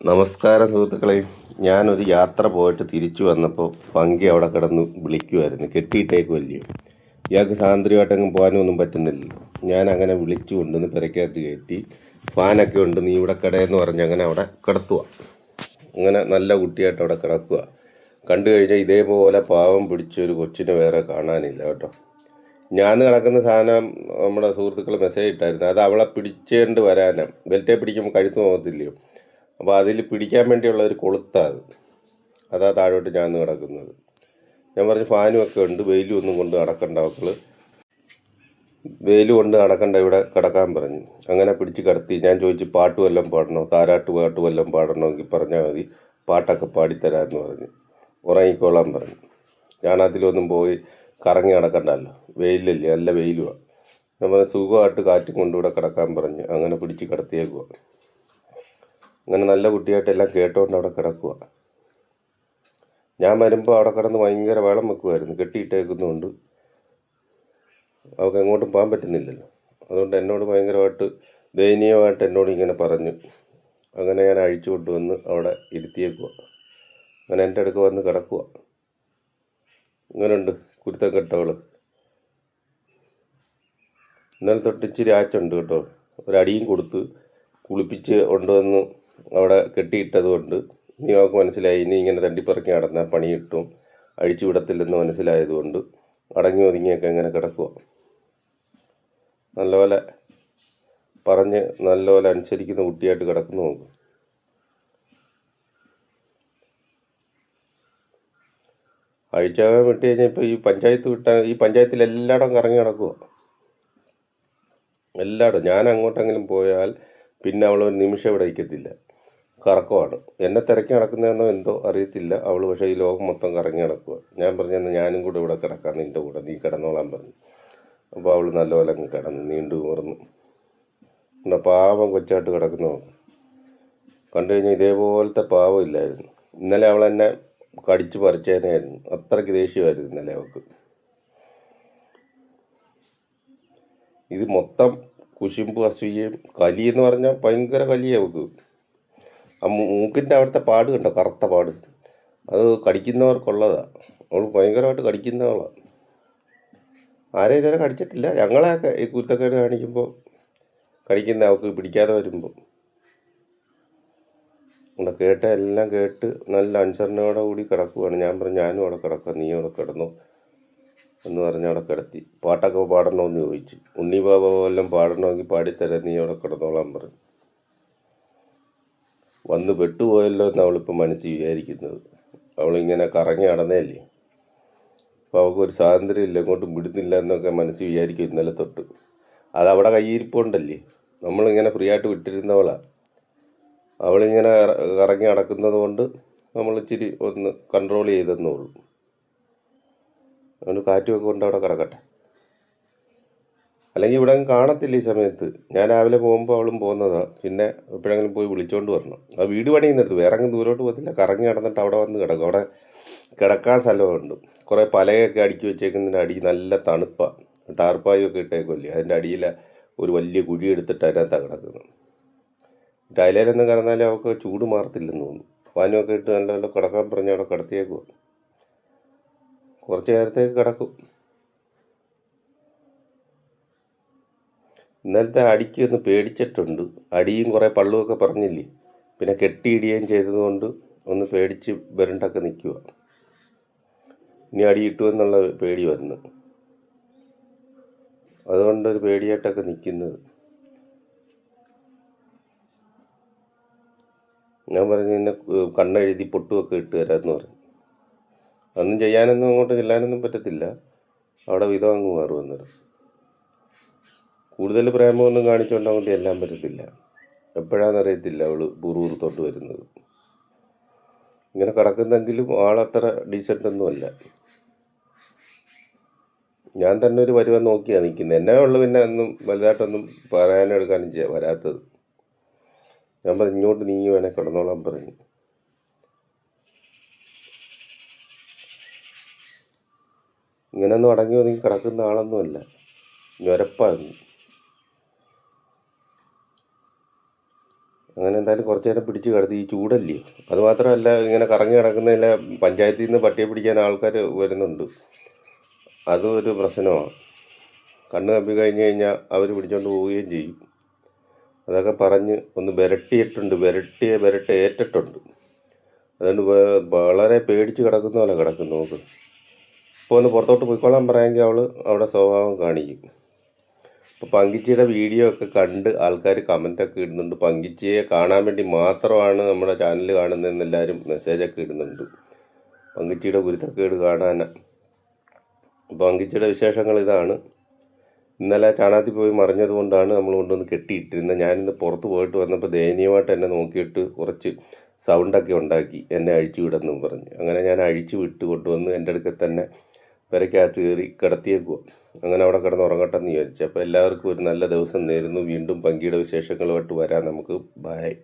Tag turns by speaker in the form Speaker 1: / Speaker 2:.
Speaker 1: നമസ്കാരം സുഹൃത്തുക്കളെ. ഞാനൊരു യാത്ര പോയിട്ട് തിരിച്ചു വന്നപ്പോൾ പങ്കി അവിടെ കിടന്ന് വിളിക്കുമായിരുന്നു കെട്ടിയിട്ടേക്കുമല്ലയോ ഇയാൾക്ക് സാന്ദ്രമായിട്ടെങ്ങും പോകാനൊന്നും പറ്റുന്നില്ലല്ലോ ഞാൻ അങ്ങനെ വിളിച്ചു കൊണ്ടുവന്ന് പെരക്കകത്ത് കയറ്റി ഫാനൊക്കെ ഉണ്ട് നീ ഇവിടെ കിടയെന്ന് പറഞ്ഞ് അങ്ങനെ അവിടെ കിടത്തുക അങ്ങനെ നല്ല കുട്ടിയായിട്ട് അവിടെ കിടക്കുക കണ്ടു കഴിഞ്ഞാൽ ഇതേപോലെ പാവം പിടിച്ചൊരു കൊച്ചിനെ വേറെ കാണാനില്ല കേട്ടോ. ഞാൻ കിടക്കുന്ന സാധനം നമ്മുടെ സുഹൃത്തുക്കൾ മെസ്സേജ് ഇട്ടായിരുന്നു. അത് അവളെ പിടിച്ചേണ്ട് വരാനാണ് ബെൽറ്റേ പിടിക്കുമ്പോൾ കഴുത്ത് പോകത്തില്ലയോ? അപ്പോൾ അതിൽ പിടിക്കാൻ വേണ്ടിയുള്ള ഒരു കൊളുത്താണ് അതാ. താഴോട്ട് ഞാൻ കിടക്കുന്നത്. ഞാൻ പറഞ്ഞു ഫാനും ഒക്കെ ഉണ്ട് വെയിലും ഒന്നും കൊണ്ട് നടക്കണ്ട മക്കൾ വെയിൽ കൊണ്ട് നടക്കണ്ട ഇവിടെ കിടക്കാൻ പറഞ്ഞു. അങ്ങനെ പിടിച്ച് കിടത്തി. ഞാൻ ചോദിച്ചു പാട്ട് വല്ലതും പാടണോ? താരാട്ട് പാട്ട് വല്ലതും പാടണമെങ്കിൽ പറഞ്ഞാൽ മതി. പാട്ടൊക്കെ പാടിത്തരാമെന്ന് പറഞ്ഞു. ഉറങ്ങിക്കോളാൻ പറഞ്ഞു. ഞാൻ അതിലൊന്നും പോയി കറങ്ങി നടക്കണ്ടല്ലോ. വെയിലല്ലേ? നല്ല വെയിലുമാണ് ഞാൻ പറഞ്ഞു സുഖമായിട്ട് കാറ്റും കൊണ്ടിവിടെ കിടക്കാൻ പറഞ്ഞു. അങ്ങനെ പിടിച്ച് കിടത്തിയേക്കുക അങ്ങനെ നല്ല കുട്ടിയായിട്ട് എല്ലാം കേട്ടോണ്ട് അവിടെ കിടക്കുക ഞാൻ വരുമ്പോൾ അവിടെ കിടന്ന് ഭയങ്കര വെള്ളം വെക്കുമായിരുന്നു കെട്ടിയിട്ടേക്കുന്നതുകൊണ്ട് അവൾക്ക് എങ്ങോട്ടും പോകാൻ പറ്റുന്നില്ലല്ലോ. അതുകൊണ്ട് എന്നോട് ഭയങ്കരമായിട്ട് ദയനീയമായിട്ട് എന്നോട് ഇങ്ങനെ പറഞ്ഞു. അങ്ങനെ ഞാൻ അഴിച്ചു കൊണ്ടുവന്ന് അവിടെ ഇരുത്തിയേക്കുക അങ്ങനെ എന്റെ അടുക്ക് വന്ന് കിടക്കുക ഇങ്ങനെയുണ്ട് കുരുത്തം കെട്ടവൾ ഇന്നലെ തൊട്ട് ഇച്ചിരി ആച്ചുണ്ട് കേട്ടോ. ഒരടിയും കൊടുത്ത് കുളിപ്പിച്ച് കൊണ്ടുവന്ന് അവിടെ കെട്ടിയിട്ടത് കൊണ്ട് ഇനി അവൾക്ക് മനസ്സിലായി ഇനി ഇങ്ങനെ തണ്ടിപ്പറക്കി നടന്നാൽ പണി കിട്ടും അഴിച്ചു വിടത്തില്ലെന്ന് മനസ്സിലായതുകൊണ്ട് അടങ്ങി ഒതുങ്ങിയൊക്കെ ഇങ്ങനെ കിടക്കുക നല്ലപോലെ പറഞ്ഞ് നല്ലപോലെ അനുസരിക്കുന്ന കുട്ടിയായിട്ട് കിടക്കുന്നു നോക്കും അഴിച്ചാകാൻ വിട്ട് കഴിഞ്ഞാൽ ഇപ്പോൾ ഈ പഞ്ചായത്ത് വിട്ട ഈ പഞ്ചായത്തിൽ എല്ലായിടം കറങ്ങി നടക്കുക എല്ലായിടം. ഞാൻ അങ്ങോട്ടെങ്കിലും പോയാൽ പിന്നെ അവൾ ഒരു നിമിഷം ഇവിടെ ഇരിക്കത്തില്ല കറക്കമാണ്. എന്നെ തിരക്കി നടക്കുന്നതെന്നോ എന്തോ അറിയത്തില്ല അവൾ പക്ഷേ ഈ ലോകം മൊത്തം കറങ്ങി നടക്കുക ഞാൻ പറഞ്ഞു പറഞ്ഞെന്ന് ഞാനും കൂടെ ഇവിടെ കിടക്കാം നിന്റെ കൂടെ. നീ കിടന്നോളാൻ പറഞ്ഞു. അപ്പോൾ അവൾ നല്ലപോലെ അങ്ങ് കിടന്നു നീണ്ടു കുറന്നു പിന്നെ പാവം കൊച്ചായിട്ട് കിടക്കുന്നു കണ്ടു കഴിഞ്ഞാൽ ഇതേപോലത്തെ പാവം ഇല്ലായിരുന്നു. ഇന്നലെ അവൾ എന്നെ കടിച്ചു പറിച്ചേനായിരുന്നു അത്രയ്ക്ക് ദേഷ്യമായിരുന്നു ഇന്നലെ അവൾക്ക്. ഇത് മൊത്തം കുശുമ്പ് അസൂയയും കലി എന്ന് പറഞ്ഞാൽ ഭയങ്കര കലിയാണ് അവൾക്ക്. ആ മൂക്കിന്റെ അവിടുത്തെ പാട് കണ്ടോ? കറുത്ത പാട്. അത് കടിക്കുന്നവർക്കുള്ളതാണ് അവൾ ഭയങ്കരമായിട്ട് കടിക്കുന്നവളാണ് ആരെയും ഇതുവരെ കടിച്ചിട്ടില്ല. ഞങ്ങളെയൊക്കെ ഈ കുരുത്തക്കേട് കാണിക്കുമ്പോൾ കടിക്കുന്ന അവൾക്ക് പിടിക്കാതെ വരുമ്പോൾ ഇവിടെ കേട്ട എല്ലാം കേട്ട് നല്ല അനുസരണയോടെ കൂടി കിടക്കുവാണ്. ഞാൻ പറഞ്ഞു ഞാനും അവിടെ കിടക്കാം നീ അവിടെ കിടന്നു. എന്ന് പറഞ്ഞ് അവിടെ കിടത്തി. പാട്ടൊക്കെ പാടണമെന്ന് ചോദിച്ചു. ഉണ്ണി ബാബ വല്ലതും പാടണമെങ്കിൽ പാടിത്തരാം നീ അവിടെ കിടന്നോളാൻ പറഞ്ഞു. വന്ന് പെട്ടുപോയല്ലോ എന്ന് അവളിപ്പോൾ മനസ്സിൽ വിചാരിക്കുന്നത്. അവളിങ്ങനെ കറങ്ങി നടന്നേല്ലേ? അപ്പോൾ അവൾക്ക് ഒരു സ്വാതന്ത്ര്യം ഇല്ല എങ്ങോട്ടും വിടുന്നില്ല എന്നൊക്കെ മനസ്സിൽ വിചാരിക്കും ഇന്നലെ തൊട്ട്. അത് അവിടെ കയ്യിരിപ്പുണ്ടല്ലേ? നമ്മളിങ്ങനെ ഫ്രീ ആയിട്ട് വിട്ടിരുന്നവളാണ് അവളിങ്ങനെ കറങ്ങി നടക്കുന്നത് കൊണ്ട് നമ്മൾ ഇച്ചിരി ഒന്ന് കൺട്രോൾ ചെയ്തെന്നേ ഉള്ളൂ. അതുകൊണ്ട് കാറ്റുമൊക്കെ കൊണ്ട് അവിടെ കിടക്കട്ടെ അല്ലെങ്കിൽ ഇവിടെ കാണത്തില്ല ഈ സമയത്ത്. ഞാൻ രാവിലെ പോകുമ്പോൾ അവളും പോകുന്നതാണ് പിന്നെ എപ്പോഴെങ്കിലും പോയി വിളിച്ചുകൊണ്ട് വരണം. ആ വീട് പണിയുന്നിടത്ത് വേറെ അങ്ങ് ദൂരോട്ട് പോകത്തില്ല. കറങ്ങി നടന്നിട്ട് അവിടെ വന്ന് കിടക്കും. അവിടെ കിടക്കാൻ സ്ഥലമുണ്ട്. കുറേ പലയൊക്കെ അടുക്കി വെച്ചേക്കുന്നതിന്റെ അടി നല്ല തണുപ്പാണ് ടാർപ്പായൊക്കെ ഇട്ടേക്കുമല്ലേ അതിന്റെ അടിയിൽ ഒരു വലിയ കുഴി എടുത്തിട്ട് അതിനകത്താണ് കിടക്കുന്നത്. ടൈലരൊന്നും കിടന്നാലും അവൾക്ക് ചൂട് മാറത്തില്ലെന്ന് തോന്നുന്നു. ഫാനുമൊക്കെ ഇട്ട് നല്ല നല്ല കിടക്കാൻ പറഞ്ഞ് അവിടെ കിടത്തിയേക്കുമോ കുറച്ച് നേരത്തേക്ക് കിടക്കും. ഇന്നലത്തെ അടിക്ക് ഒന്ന് പേടിച്ചിട്ടുണ്ട്. അടിയും കുറേ പള്ളുമൊക്കെ പറഞ്ഞില്ലേ? പിന്നെ കെട്ടിയിടുകയും ചെയ്തതുകൊണ്ട് ഒന്ന് പേടിച്ച് വരണ്ടൊക്കെ നിൽക്കുക ഇനി അടി കിട്ടുമെന്നുള്ള പേടി വന്നു. അതുകൊണ്ടൊരു പേടിയായിട്ടൊക്കെ നിൽക്കുന്നത്. ഞാൻ പറഞ്ഞു നിന്നെ കണ്ണെഴുതി പൊട്ടുമൊക്കെ ഇട്ട് തരാമെന്ന് പറഞ്ഞു. അന്നും ചെയ്യാനൊന്നും അങ്ങോട്ട് ചെല്ലാനൊന്നും പറ്റത്തില്ല. അവിടെ വിധം അങ്ങ് മാറും അന്നേരം കൂടുതൽ പ്രേമമൊന്നും കാണിച്ചുകൊണ്ട് അങ്ങോട്ട് എല്ലാം പറ്റത്തില്ല. എപ്പോഴാണെന്നറിയത്തില്ല അവൾ ബുറൂർത്തോട്ട് വരുന്നത്. ഇങ്ങനെ കിടക്കുന്നെങ്കിലും ആളത്ര ഡീസന്റൊന്നുമല്ല. ഞാൻ തന്നെ ഒരു വരുവാൻ നോക്കിയാണ് നിൽക്കുന്നത് എന്നെ ഉള്ളു പിന്നെ ഒന്നും വലുതായിട്ടൊന്നും പറയാനും എടുക്കാനും ചെയ്യാം വരാത്തത്. ഞാൻ പറഞ്ഞു ഇങ്ങോട്ട് നീങ്ങി വേണേ കിടന്നോളാൻ പറഞ്ഞു. ഇങ്ങനെയൊന്നും അടങ്ങി ഒതുങ്ങി കിടക്കുന്ന ആളൊന്നുമല്ല. ഞൊരപ്പാണ് അങ്ങനെ എന്തായാലും കുറച്ച് നേരം പിടിച്ച് കിടത്തി ഈ ചൂടല്ലേ? അതുമാത്രമല്ല ഇങ്ങനെ കറങ്ങി കിടക്കുന്നതിലെ പഞ്ചായത്തിൽ നിന്ന് പട്ടിയെ പിടിക്കാൻ ആൾക്കാർ വരുന്നുണ്ട്. അതും ഒരു പ്രശ്നമാണ്. കണ്ണ് കപ്പി കഴിഞ്ഞ് കഴിഞ്ഞാൽ അവർ പിടിച്ചുകൊണ്ട് പോവുകയും ചെയ്യും. അതൊക്കെ പറഞ്ഞ് ഒന്ന് വിരട്ടിയിട്ടുണ്ട് വിരട്ടിയെ വിരട്ട ഏറ്റിട്ടുണ്ട്. അതുകൊണ്ട് വളരെ പേടിച്ച് കിടക്കുന്ന പോലെ കിടക്കുന്നു. നോക്ക്. ഇപ്പോൾ ഒന്ന് പുറത്തോട്ട് പോയിക്കോളാൻ പറയാമെങ്കിൽ അവൾ അവിടെ സ്വഭാവം കാണിക്കും. ഇപ്പോൾ പങ്കിച്ചിയുടെ വീഡിയോ ഒക്കെ കണ്ട് ആൾക്കാർ കമന്റൊക്കെ ഇടുന്നുണ്ട്. പങ്കിച്ചിയെ കാണാൻ വേണ്ടി മാത്രമാണ് നമ്മുടെ ചാനൽ കാണുന്നതെന്ന് എല്ലാവരും മെസ്സേജൊക്കെ ഇടുന്നുണ്ട്. പങ്കിച്ചിയുടെ ഗുരുത്തക്കേട് കാണാനാണ് പങ്കിച്ചിയുടെ വിശേഷങ്ങൾ ഇതാണ്. ഇന്നലെ ചാണാത്തി പോയി മറിഞ്ഞത് കൊണ്ടാണ് നമ്മൾ കൊണ്ടുവന്ന് കെട്ടിയിട്ടിരുന്നത്. ഞാനിന്ന് പുറത്ത് പോയിട്ട് വന്നപ്പോൾ ദയനീയമായിട്ട് എന്നെ നോക്കിയിട്ട് കുറച്ച് സൗണ്ടൊക്കെ ഉണ്ടാക്കി. എന്നെ അഴിച്ചു വിടെന്നും പറഞ്ഞ്. അങ്ങനെ ഞാൻ അഴിച്ചു വിട്ട് കൊണ്ടുവന്ന് എന്റെ അടുക്കൽ തന്നെ പെരക്കകത്ത് കയറി കിടത്തിയേക്കുക അങ്ങനെ അവിടെ കിടന്ന് ഉറങ്ങട്ടെ എന്ന് വിചാരിച്ചു. അപ്പോൾ എല്ലാവർക്കും ഒരു നല്ല ദിവസം നേരുന്നു. വീണ്ടും പങ്കിയുടെ വിശേഷങ്ങളുമായിട്ട് വരാം. നമുക്ക് ബായ്